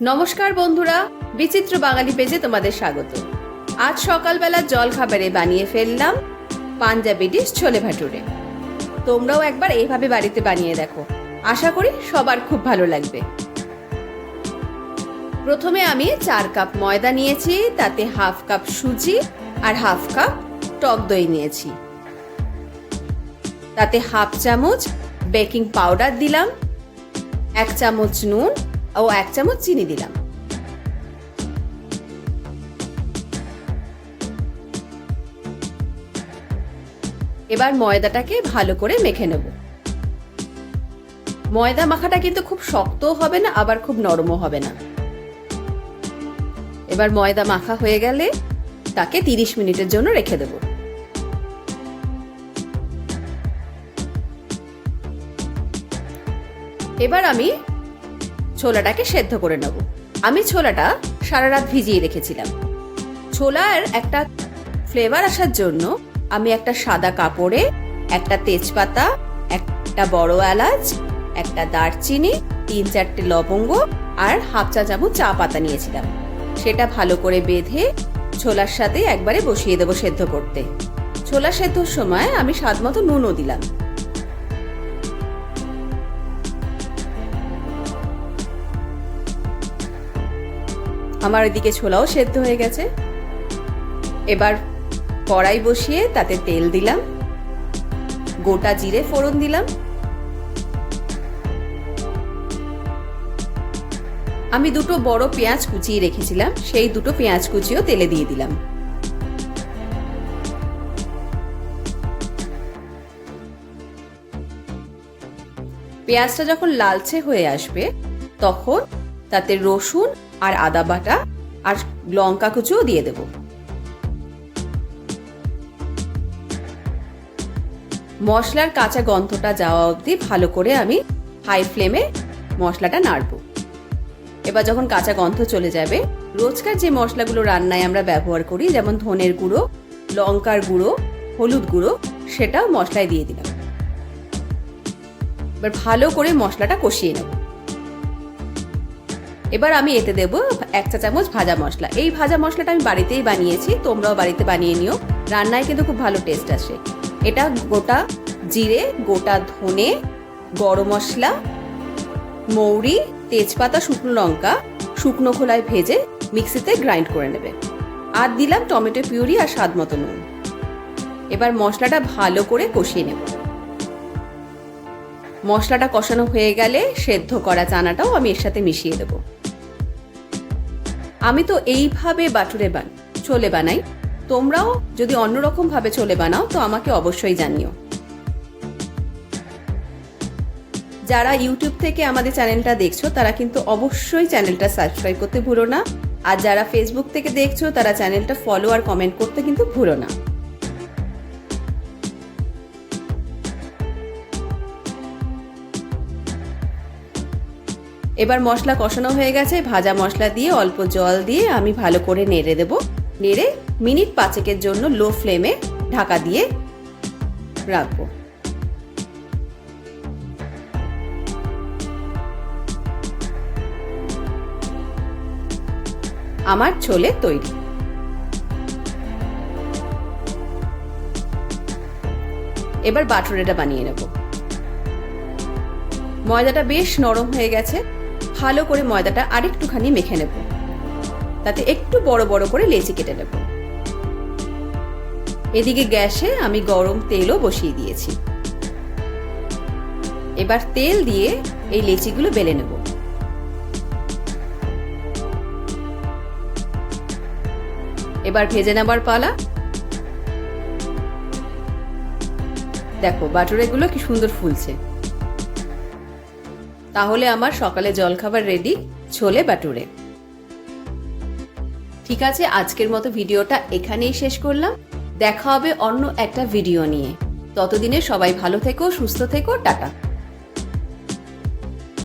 নমস্কার বন্ধুরা, বিচিত্র বাঙালি পেজে তোমাদের স্বাগত। আজ সকালবেলা জল খাবারে বানিয়ে ফেললাম পাঞ্জাবি ডিশ ছোলে ভাটুরে। তোমরাও একবার এইভাবে বাড়িতে বানিয়ে দেখো। আশা করি সবার খুব ভালো লাগবে। প্রথমে আমি চার কাপ ময়দা নিয়েছি, তাতে হাফ কাপ সুজি আর হাফ কাপ টক দই নিয়েছি। তাতে হাফ চামচ বেকিং পাউডার দিলাম, এক চামচ নুন ও এক চামচ চিনি দিলাম। এবার ময়দাটাকে ভালো করে মেখে নেব। ময়দা মাখাটা কিন্তু খুব শক্তও হবে না, আবার খুব নরমও হবে না। এবার ময়দা মাখা হয়ে গেলে তাকে তিরিশ মিনিটের জন্য রেখে দেব। এবার আমি ছোলাটাকে সেদ্ধ করে নেব। আমি ছোলাটা সারা রাত ভিজিয়ে রেখেছিলাম। ছোলার একটা ফ্লেভার আসার জন্য আমি একটা সাদা কাপড়ে, একটা তেজপাতা, একটা বড় এলাচ, একটা দারচিনি, তিন চারটে লবঙ্গ আর হাফ চা চামচ চা পাতা নিয়েছিলাম। সেটা ভালো করে বেঁধে ছোলার সাথে একবারে বসিয়ে দেবো সেদ্ধ করতে। ছোলা সেদ্ধর সময় আমি স্বাদ মতো নুনও দিলাম। আমার ওইদিকে ছোলাও সেদ্ধ হয়ে গেছে। এবার কড়াই বসিয়ে তাতে তেল দিলাম। গোটা জিরে ফোড়ন দিলাম। আমি দুটো বড় পেঁয়াজ কুচিয়ে রেখেছিলাম, সেই দুটো পেঁয়াজ কুচিও তেলে দিয়ে দিলাম। পেঁয়াজটা যখন লালচে হয়ে আসবে, তখন তাতে রসুন আর আদা বাটা আর লঙ্কা কুচিও দিয়ে দেব। মশলার কাঁচা গন্ধটা যাওয়া অবধি ভালো করে আমি হাই ফ্লেমে মশলাটা নাড়ব। এবার যখন কাঁচা গন্ধ চলে যাবে, রোজকার যে মশলাগুলো রান্নায় আমরা ব্যবহার করি, যেমন ধনের গুঁড়ো, লঙ্কার গুঁড়ো, হলুদ গুঁড়ো, সেটাও মশলায় দিয়ে দিলাম। এবার ভালো করে মশলাটা কষিয়ে নেব। এবার আমি এতে দেব এক চা চামচ ভাজা মশলা। এই ভাজা মশলাটা আমি বাড়িতেই বানিয়েছি, তোমরাও বাড়িতে বানিয়ে নিও। রান্নায় কিন্তু খুব ভালো টেস্ট আসে। এটা গোটা জিরে, গোটা ধনে, গরম মশলা, মৌরি, তেজপাতা, শুকনো লঙ্কা, শুকনো খোলায় ভেজে মিক্সিতে গ্রাইন্ড করে নেবে। আর দিলাম টমেটো পিউরি আর স্বাদ মতো নুন। এবার মশলাটা ভালো করে কষিয়ে নেব। মশলাটা কষানো হয়ে গেলে সেদ্ধ করা চানাটাও আমি এর সাথে মিশিয়ে দেব। আমি তো এইভাবে বাটুরে বান ছোলে বানাই। তোমরাও যদি অন্যরকমভাবে ভাবে চলে বানাও, তো আমাকে অবশ্যই জানিও। যারা ইউটিউব থেকে আমাদের চ্যানেলটা দেখছ, তারা কিন্তু অবশ্যই চ্যানেলটা সাবস্ক্রাইব করতে ভুলো না। আর যারা ফেসবুক থেকে দেখছ, তারা চ্যানেলটা ফলো আর কমেন্ট করতে কিন্তু ভুলো না। এবার মশলা কষানো হয়ে গেছে। ভাজা মশলা দিয়ে অল্প জল দিয়ে আমি ভালো করে নেড়ে দেব। নেড়ে মিনিট পাঁচেকের জন্য লো ফ্লেমে ঢাকা দিয়ে রাখব। আমার ছোলে তৈরি। এবার বাটুরেটা বানিয়ে নেব। ময়দাটা বেশ নরম হয়ে গেছে। ভালো করে ময়দাটা আরেকটুখানি মেখে নেব। তাতে একটু বড় বড় করে লেচি কেটে নেব। এদিকে গ্যাসে আমি গরম তেলও বসিয়ে দিয়েছি। এবার তেল দিয়ে এই লেচিগুলো বেলে নেব। এবার ভেজে নেবার পালা। দেখো, বাটুরেগুলো কি সুন্দর ফুলছে। তাহলে আমার সকালে জলখাবার রেডি ছোলে বাটুরে। ঠিক আছে, আজকের মতো ভিডিওটা এখানেই শেষ করলাম। দেখা হবে অন্য একটা ভিডিও নিয়ে। ততদিনে সবাই ভালো থেকো, সুস্থ থেকো, টাটা।